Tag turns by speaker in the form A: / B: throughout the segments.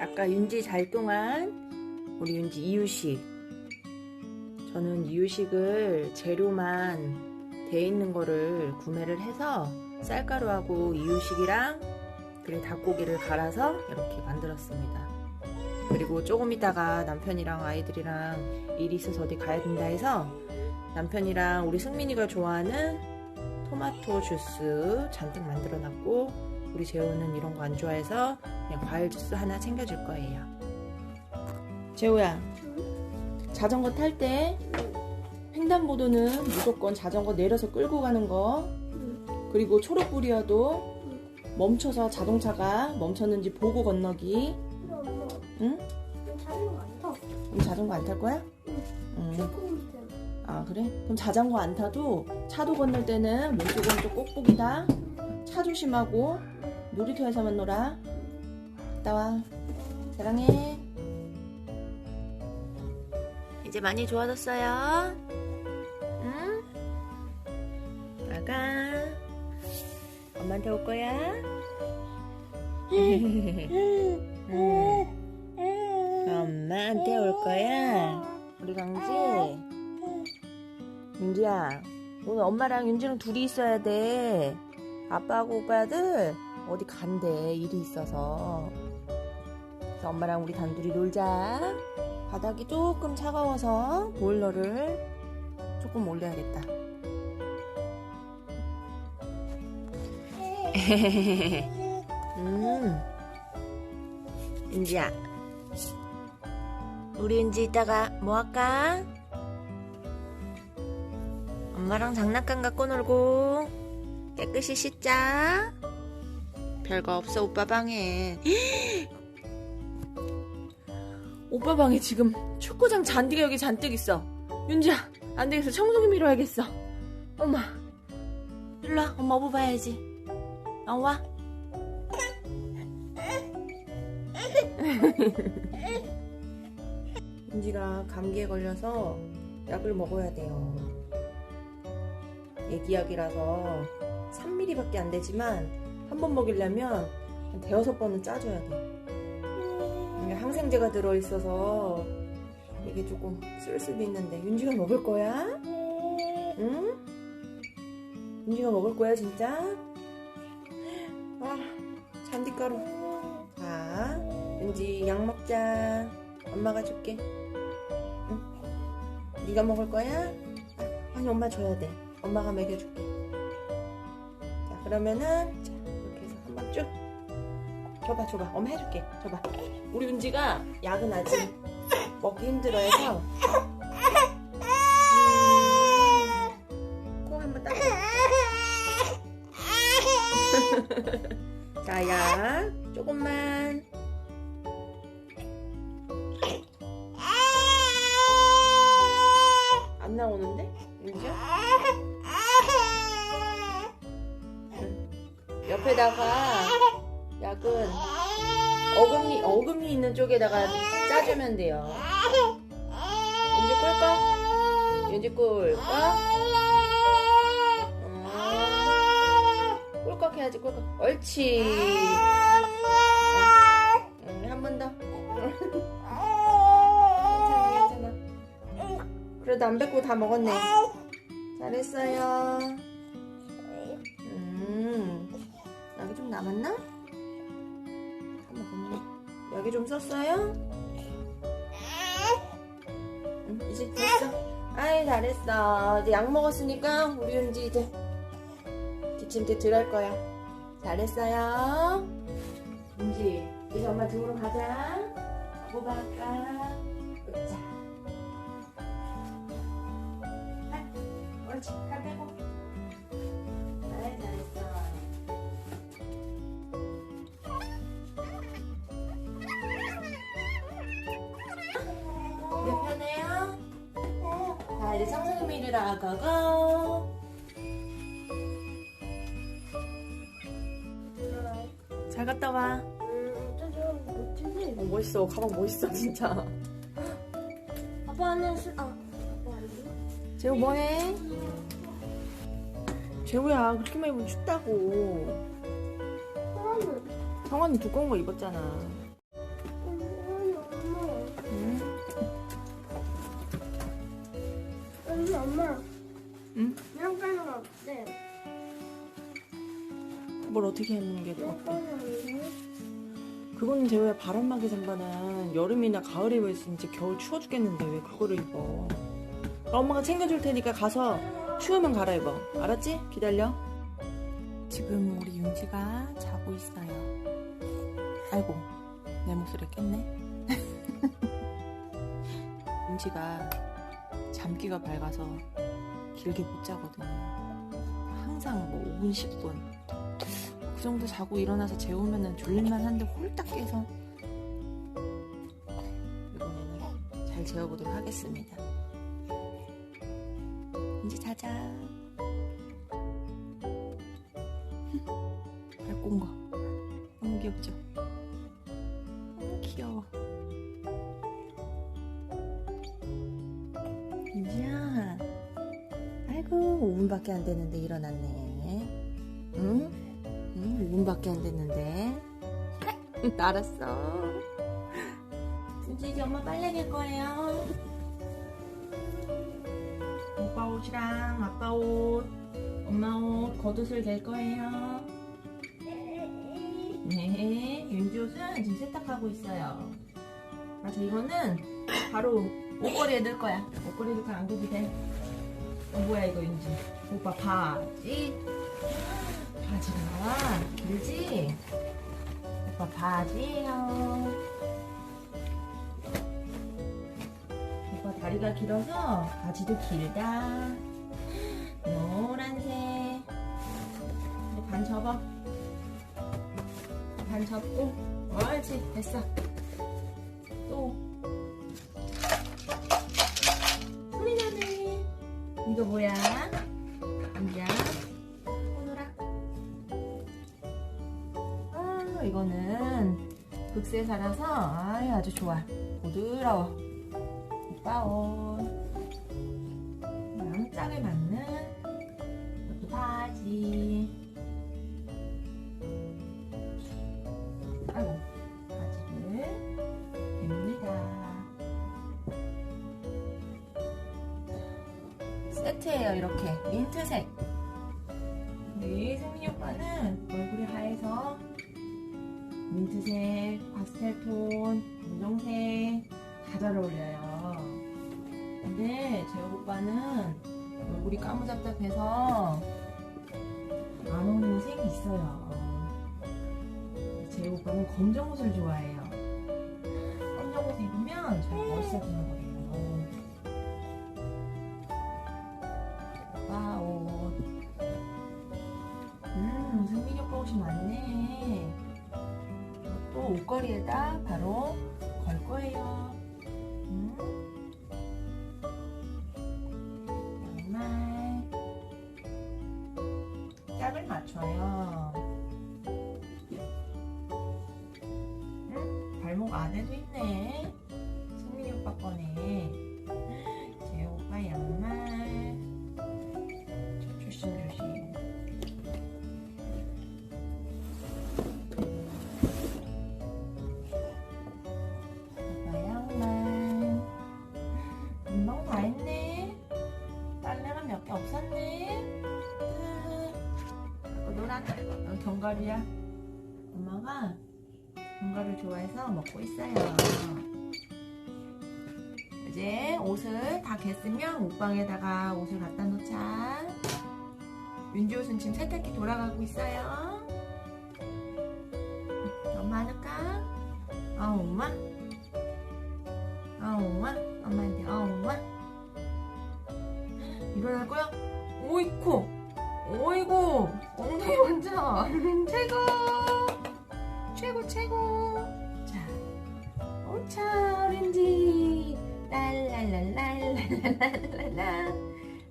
A: 아까 윤지 잘 동안 우리 윤지 이유식. 저는 이유식을 재료만 돼 있는 거를 구매를 해서 쌀가루하고 이유식이랑 그리고 닭고기를 갈아서 이렇게 만들었습니다. 그리고 조금 있다가 남편이랑 아이들이랑 일이 있어서 어디 가야 된다 해서 남편이랑 우리 승민이가 좋아하는 토마토 주스 잔뜩 만들어 놨고 우리 재호는 이런 거 안 좋아해서 그냥 과일 주스 하나 챙겨줄 거예요. 재호야, 자전거 탈 때 횡단보도는 무조건 자전거 내려서 끌고 가는 거 그리고 초록불이어도 멈춰서 자동차가 멈췄는지 보고 건너기 응? 그럼 자전거 안 탈 거야? 응. 아 그래? 그럼 자전거 안 타도 차도 건널 때는 왼쪽 오른쪽 꼭꼭이다 차 조심하고 놀이터에서만 놀아 갔다 와 사랑해 이제 많이 좋아졌어요 응? 아가 엄마한테 올 거야? 엄마한테 올 거야? 우리 강지 윤지야, 오늘 엄마랑 윤지랑 둘이 있어야 돼. 아빠하고 오빠들 어디 간대, 일이 있어서. 그래서 엄마랑 우리 단둘이 놀자. 바닥이 조금 차가워서 보일러를 조금 올려야겠다. 음. 윤지야. 우리 윤지 이따가 뭐 할까? 엄마랑 장난감 갖고 놀고 깨끗이 씻자. 별거 없어 오빠 방에. 오빠 방에 지금 축구장 잔디가 여기 잔뜩 있어. 윤지야 안 되겠어 청소기 밀어야겠어. 엄마 일로 와 엄마 오빠 봐야지. 나와. 윤지가 감기에 걸려서 약을 먹어야 돼요. 애기약이라서 3mm밖에 안 되지만 한 번 먹이려면 한 대여섯 번은 짜줘야 돼. 항생제가 들어있어서 이게 조금 쓸 수도 있는데 윤지가 먹을 거야? 응? 윤지가 먹을 거야 진짜? 아 잔디가루. 자 윤지 약 먹자. 엄마가 줄게. 응? 네가 먹을 거야? 아, 아니 엄마 줘야 돼. 엄마가 먹여줄게. 자, 그러면은, 쭉. 줘봐, 줘봐. 엄마 해줄게. 줘봐. 우리 약은 아직 먹기 힘들어 해서. 옆에다가 약은 어금니 어금니 있는 쪽에다가 짜주면 돼요. 윤지 꿀꺽? 윤지 꿀꺽? 어, 꿀꺽 해야지 꿀꺽. 옳지. 한번 더. 괜찮아 괜찮아. 그래도 안 뱉고 다 먹었네. 잘했어요. 남았나? 다 먹었네. 여기 좀 썼어요? 응, 이제 됐어. 아이, 잘했어. 이제 약 먹었으니까 우리 윤지 이제 기침대 들어갈 거야. 잘했어요. 윤지, 이제 엄마 등으로 가자. 뭐가 할까? 이제 청소기밀이라 가고. 잘 갔다 와. 어, 멋있어. 가방 멋있어, 진짜.
B: 아빠는 술, 아?
A: 재우 뭐해? 재우야, 그렇게만 입으면 춥다고. 성환이 두꺼운 거 입었잖아. 뭘 어떻게 해놓는 게 어때?
B: 거는
A: 그거는 재호야 바람막이 잠바는 여름이나 가을에 입었으면 이제 겨울 추워 죽겠는데 왜 그거를 입어? 엄마가 챙겨줄 테니까 가서 추우면 갈아입어. 알았지? 기다려. 지금 우리 윤지가 자고 있어요. 아이고, 내 목소리 깼네. 윤지가 잠기가 밝아서 길게 못 자거든요. 항상 뭐 5분, 10분. 그 정도 자고 일어나서 재우면은 졸릴만 한데 홀딱 깨서 이번에는 잘 재워보도록 하겠습니다. 이제 자자. 온 거. 너무 귀엽죠? 너무 귀여워. 이지야. 아이고, 5분밖에 안 됐는데 일어났네. 5분밖에 안 됐는데. 알았어. 준지 엄마 빨래 갤 거예요. 오빠 옷이랑 아빠 옷, 엄마 옷, 겉옷을 갤 거예요. 네, 윤지 옷은 지금 세탁하고 있어요. 맞아, 이거는 바로 옷걸이에 넣을 거야. 옷걸이에 넣고 안 둬도 돼. 어, 뭐야, 이거 윤지. 오빠 바지. 바지가 나와. 길지? 오빠 바지예요. 오빠 다리가 길어서 바지도 길다. 노란색. 반 접어. 반 접고. 옳지, 됐어. 또. 소리 나네. 이거 뭐야? 극세사라서 아유, 아주 좋아. 부드러워. 오빠 옷. 짱에 맞는 이것도 바지. 아이고, 바지를 입니다. 세트예요, 이렇게. 민트색. 검정 옷을 좋아해요. 검정 옷 입으면 잘 멋있어 보이는 거예요. 오빠 옷. 음, 승민이 오빠 옷이 많네. 또 옷걸이에다 바로 걸 거예요. 견과류야. 엄마가 견과류 좋아해서 먹고 있어요. 이제 옷을 다 겠으면 옷방에다가 옷을 갖다 놓자. 윤지 옷은 지금 세탁기 돌아가고 있어요. 엄마 할까? 아 엄마? 아 엄마? 엄마한테 아 엄마? 일어날 거야? 오이코 어이구 엉덩이 완전 최고. 최고 최고. 자 오차 오렌지. 랄랄랄랄랄랄랄라.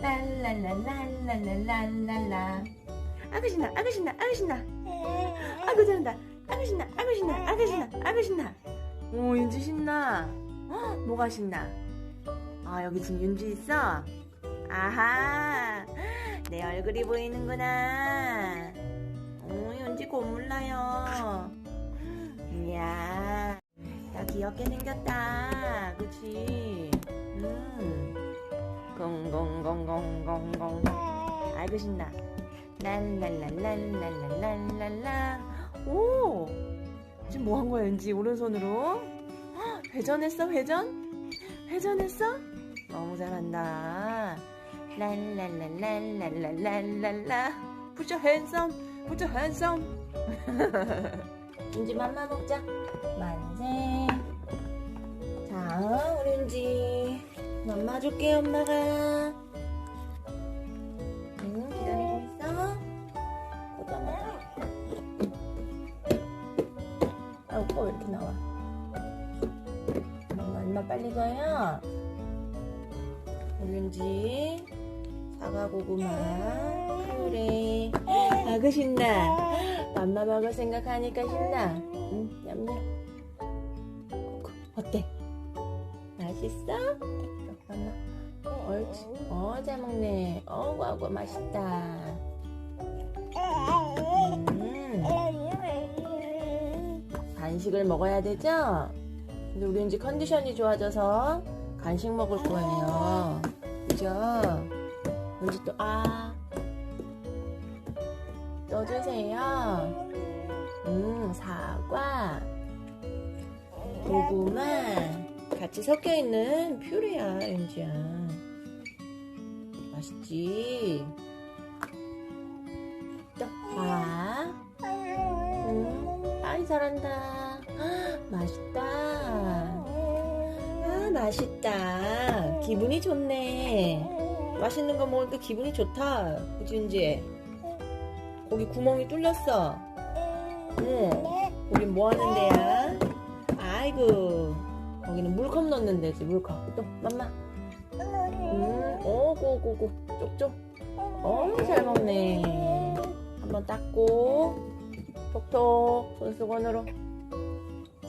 A: 랄랄랄랄랄랄랄라. 아그 신나 아그 신나 아그 신나. 아그 잘한다. 아그 신나 아그 신나 아그 신나 아그 신나. 오 윤지 신나. 헉, 뭐가 신나? 아 여기 지금 윤지 있어? 아하. 내 얼굴이 보이는구나. 오, 연지 고물라요. 이야, 나 귀엽게 생겼다. 그치? 음. 공공공공공공. 아이고, 신나. 랄랄랄랄랄랄랄라. 오! 지금 뭐 한 거야, 연지? 오른손으로? 회전했어, 회전? 회전했어? 너무 잘한다. 랄랄랄랄랄랄랄라. Put your hands up Put your hands up 은지 맘마 먹자. 만세. 자 우리 은지. 맘마 줄게 엄마가. 응 기다리고 있어. 보자 아 오빠 왜 이렇게 나와? 엄마 엄마 빨리 가요? 은지 사과 고구마 카누레 아그 신나. 맘마 먹을 생각하니까 신나. 응 냠냠. 어때? 맛있어? 잠깐만 어, 옳지. 어잘 먹네. 어구 아구 맛있다. 음. 간식을 먹어야 되죠? 근데 우리 이제 컨디션이 좋아져서 간식 먹을 거예요. 그죠? 은지 또 아. 떠주세요. 음, 사과, 고구마, 같이 섞여 있는 퓨레야, 은지야. 맛있지? 또, 아. 음, 아이, 잘한다. 헉, 맛있다. 아, 맛있다. 기분이 좋네. 맛있는 거 먹으니까 기분이 좋다. 그치, 은지? 거기 구멍이 뚫렸어. 응. 우린 뭐 하는 데야? 아이고. 거기는 물컵 넣는 데지, 물컵. 또, 맘마. 음, 오 고 고 고. 쪽쪽. 어, 잘 먹네. 한번 닦고. 톡톡. 손수건으로.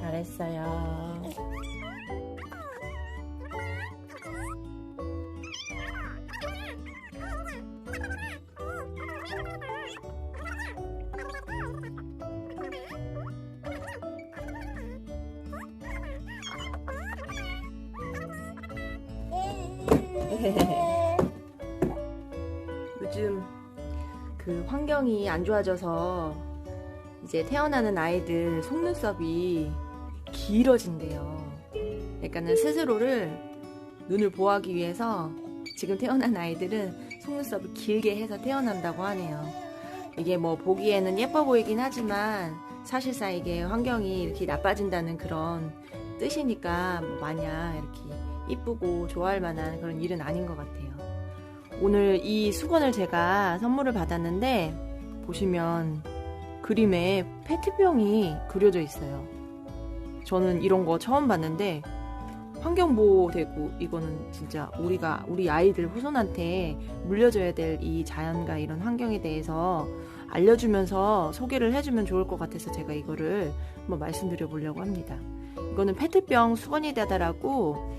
A: 잘했어요. 요즘 그 환경이 안 좋아져서 이제 태어나는 아이들 속눈썹이 길어진대요. 그러니까는 스스로를 눈을 보호하기 위해서 지금 태어난 아이들은 속눈썹을 길게 해서 태어난다고 하네요. 이게 뭐 보기에는 예뻐 보이긴 하지만 사실상 이게 환경이 이렇게 나빠진다는 그런 뜻이니까 뭐 마냥 이렇게 이쁘고 좋아할 만한 그런 일은 아닌 것 같아요. 오늘 이 수건을 제가 선물을 받았는데 보시면 그림에 페트병이 그려져 있어요. 저는 이런 거 처음 봤는데 환경보호 되고 이거는 진짜 우리가 우리 아이들 후손한테 물려줘야 될 이 자연과 이런 환경에 대해서 알려주면서 소개를 해주면 좋을 것 같아서 제가 이거를 한번 말씀드려 보려고 합니다. 이거는 페트병 수건이다라고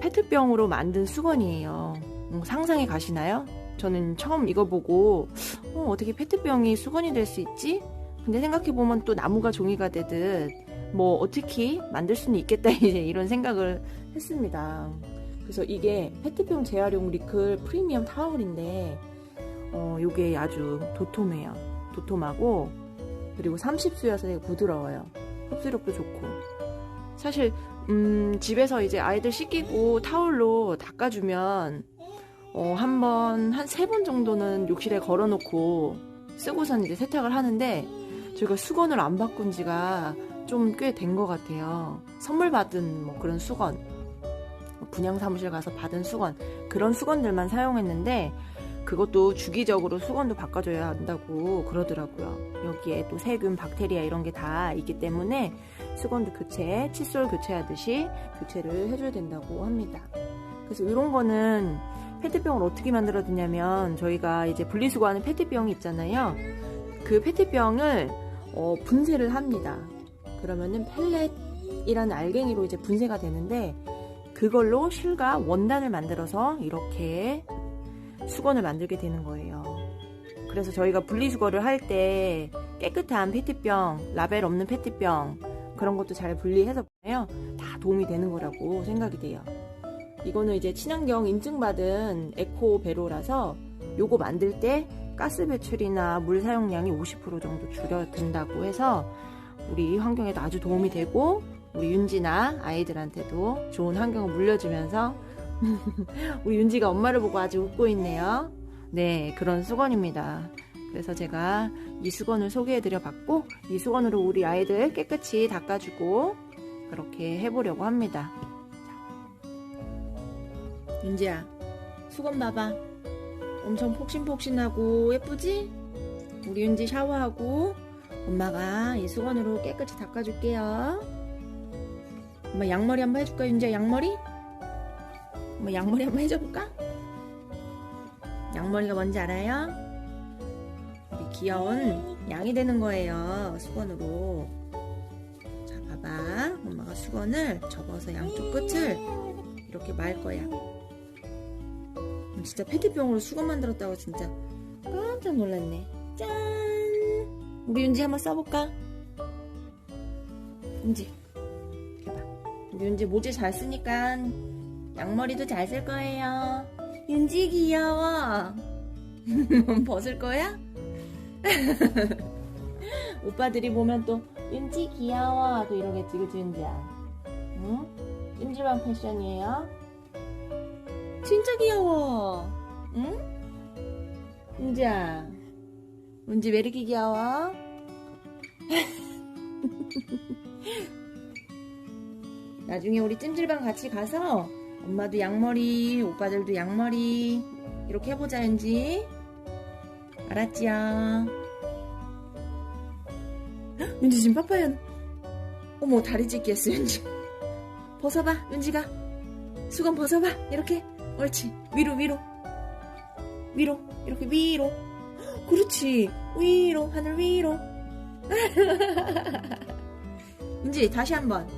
A: 페트병으로 만든 수건이에요. 음, 상상이 가시나요? 저는 처음 이거 보고 어, 어떻게 페트병이 수건이 될 수 있지? 근데 생각해보면 또 나무가 종이가 되듯 뭐 어떻게 만들 수는 있겠다 이제 이런 생각을 했습니다. 그래서 이게 페트병 재활용 리클 프리미엄 타월인데 어, 요게 아주 도톰해요. 도톰하고 그리고 30수여서 되게 부드러워요. 흡수력도 좋고 사실 음, 집에서 이제 아이들 씻기고 타올로 닦아주면 어, 한 번, 한 세 번 정도는 욕실에 걸어놓고 쓰고선 이제 세탁을 하는데 저희가 수건을 안 바꾼 지가 좀 꽤 된 것 같아요. 선물 받은 뭐 그런 수건, 분양 사무실 가서 받은 수건, 그런 수건들만 사용했는데 그것도 주기적으로 수건도 바꿔줘야 한다고 그러더라고요. 여기에 또 세균, 박테리아 이런 게 다 있기 때문에 수건도 교체, 칫솔 교체하듯이 교체를 해줘야 된다고 합니다. 그래서 이런 거는 페트병을 어떻게 만들어드냐면 저희가 이제 분리수거하는 페트병이 있잖아요. 그 페트병을 어, 분쇄를 합니다. 그러면은 펠렛이라는 알갱이로 이제 분쇄가 되는데 그걸로 실과 원단을 만들어서 이렇게 수건을 만들게 되는 거예요. 그래서 저희가 분리수거를 할 때 깨끗한 페트병, 라벨 없는 페트병 그런 것도 잘 분리해서 보내요. 다 도움이 되는 거라고 생각이 돼요. 이거는 이제 친환경 인증받은 에코 배로라서 요거 만들 때 가스 배출이나 물 사용량이 50% 정도 줄어든다고 해서 우리 환경에도 아주 도움이 되고 우리 윤지나 아이들한테도 좋은 환경을 물려주면서 우리 윤지가 엄마를 보고 아주 웃고 있네요. 네, 그런 수건입니다. 그래서 제가 이 수건을 소개해드려 봤고 이 수건으로 우리 아이들 깨끗이 닦아주고 그렇게 해보려고 합니다. 자, 윤지야, 수건 봐봐. 엄청 폭신폭신하고 예쁘지? 우리 윤지 샤워하고 엄마가 이 수건으로 깨끗이 닦아줄게요. 엄마 양머리 한번 해줄까, 윤지야? 양머리? 엄마 양머리 한번 해줘볼까? 양머리가 뭔지 알아요? 우리 귀여운 양이 되는 거예요. 수건으로. 자, 봐봐. 엄마가 수건을 접어서 양쪽 끝을 이렇게 말 거야. 진짜 페트병으로 수건 만들었다고 진짜 깜짝 놀랐네. 짠! 우리 윤지 한번 써볼까? 윤지. 이렇게 봐. 우리 윤지 모지 잘 쓰니까 양머리도 잘 쓸 거예요. 윤지 귀여워. 벗을 거야? 오빠들이 보면 또 윤지 귀여워 또 이러겠지 그치 윤지야 응? 찜질방 패션이에요 진짜 귀여워. 응? 윤지야. 윤지 왜 이렇게 귀여워? 나중에 우리 찜질방 같이 가서 엄마도 양머리 오빠들도 양머리 이렇게 해보자 윤지. 알았지요? 헉, 윤지 지금 파파야 어머 다리 찢기 했어 윤지. 벗어봐 윤지가. 수건 벗어봐 이렇게 옳지. 위로 위로. 위로. 이렇게 위로. 헉, 그렇지. 위로. 하늘 위로. 윤지 다시 한번.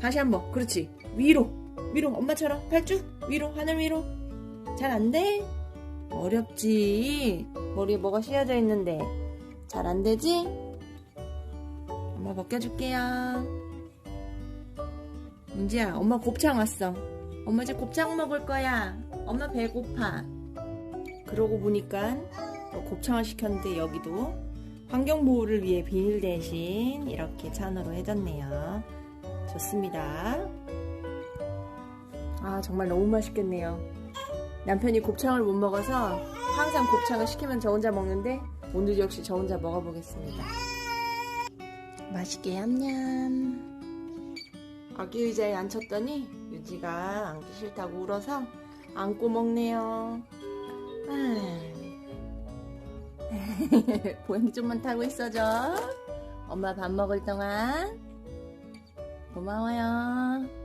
A: 다시 한번. 그렇지. 위로. 위로. 엄마처럼. 팔쭉. 위로. 하늘 위로. 잘 안돼? 어렵지. 머리에 뭐가 씌어져 있는데. 잘 안 되지? 엄마 벗겨줄게요. 윤지야, 엄마 곱창 왔어. 엄마 이제 곱창 먹을 거야. 엄마 배고파. 그러고 보니까 또 곱창을 시켰는데 여기도 환경 보호를 위해 비닐 대신 이렇게 찬으로 해줬네요. 좋습니다. 아 정말 너무 맛있겠네요. 남편이 곱창을 못 먹어서 항상 곱창을 시키면 저 혼자 먹는데 오늘 역시 저 혼자 먹어보겠습니다. 맛있게 얌얌. 아기 의자에 앉혔더니 유지가 앉기 싫다고 울어서 안고 먹네요. 보행기 좀만 타고 있어줘. 엄마 밥 먹을 동안 고마워요.